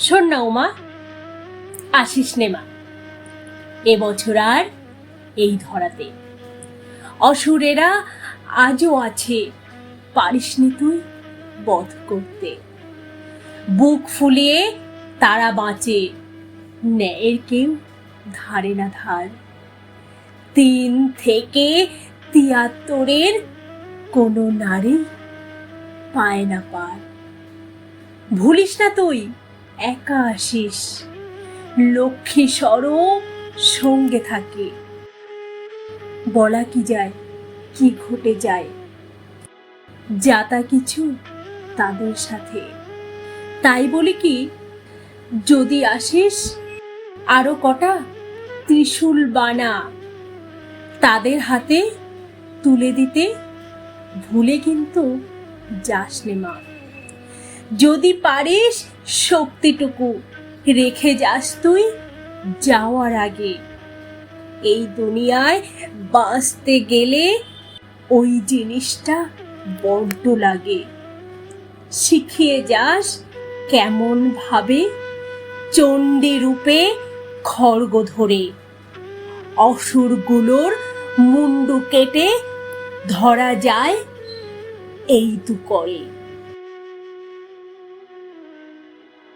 শোন না উমা, আসিস নে মা। এবছর আর এই ধরাতে। অসুরেরা আজও আছে, পারিসনি তুই বধ করতে। বুক ফুলিয়ে তারা বাঁচে, ন্যায়ের কেউ ধারে না ধার। তিন থেকে তিয়াত্তরের কোনো নারী পায় না পার। ভুলিস না তুই একা আসিস লক্ষ্মী স্বরূপ সঙ্গে থাকে। বলা কি যায়, কি ঘটে যায়? যাতা কিছু তাদের সাথে। তাই বলি কি, যদি আসিস, আরও কটা ত্রিশূল বানা। তাদের হাতে তুলে দিতে ভুলে কিন্তু যাসনে মা। যদি পারিস শক্তিটুকু রেখে যাস তুই যাওয়ার আগে। এই দুনিয়ায় বাঁচতে গেলে ওই জিনিসটা বড্ড লাগে। শিখিয়ে যাস কেমন ভাবে চণ্ডী রূপে খড়গ ধরে, অসুরগুলোর মুন্ডু কেটে ধরা যায় এই তু করে